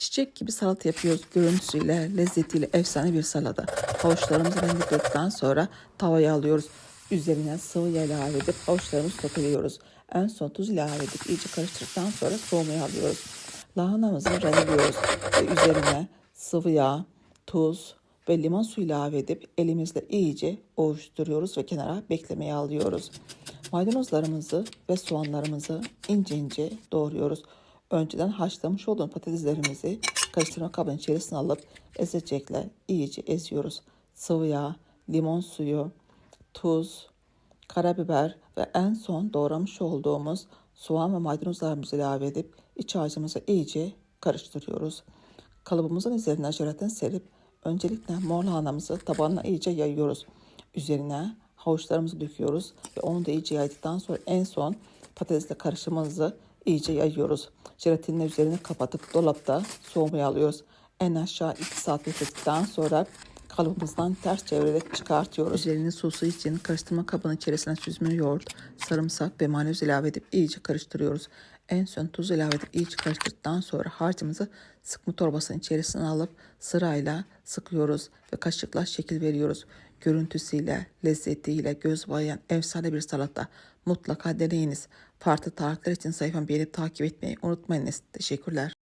Çiçek gibi salata yapıyoruz. Görüntüsüyle, lezzetiyle efsane bir salata. Havuçlarımızı rendeledik sonra tavaya alıyoruz. Üzerine sıvı yağ ilave edip havuçlarımızı soteliyoruz. En son tuz ilave edip iyice karıştırdıktan sonra soğumaya alıyoruz. Lahanamızı rendeliyoruz ve üzerine sıvı yağ, tuz ve limon suyu ilave edip elimizle iyice ovuşturuyoruz ve kenara beklemeye alıyoruz. Maydanozlarımızı ve soğanlarımızı ince ince doğruyoruz. Önceden haşlamış olduğum patateslerimizi karıştırma kabının içerisine alıp ezecekle iyice eziyoruz. Sıvı yağ, limon suyu, tuz, karabiber ve en son doğramış olduğumuz soğan ve maydanozlarımızı ilave edip iç harcımızı iyice karıştırıyoruz. Kalıbımızın üzerine jelatin serip öncelikle mor lahanamızı tabanına iyice yayıyoruz. Üzerine havuçlarımızı döküyoruz ve onu da iyice yaydıktan sonra en son patatesle karışımımızı iyice yayıyoruz. Jelatinle üzerine kapatıp dolapta soğumaya alıyoruz. En aşağı 2 saat bekledikten sonra kalıbımızdan ters çevirerek çıkartıyoruz. Üzerine sosu için karıştırma kabının içerisine süzme yoğurt, sarımsak ve mayonez ilave edip iyice karıştırıyoruz. En son tuz ilave edip iyice karıştırdıktan sonra harcımızı sıkma torbasının içerisine alıp sırayla sıkıyoruz ve kaşıkla şekil veriyoruz. Görüntüsüyle, lezzetiyle göz bayan efsane bir salata. Mutlaka deneyiniz. Farklı tarifler için sayfamı beğenip takip etmeyi unutmayınız. Teşekkürler.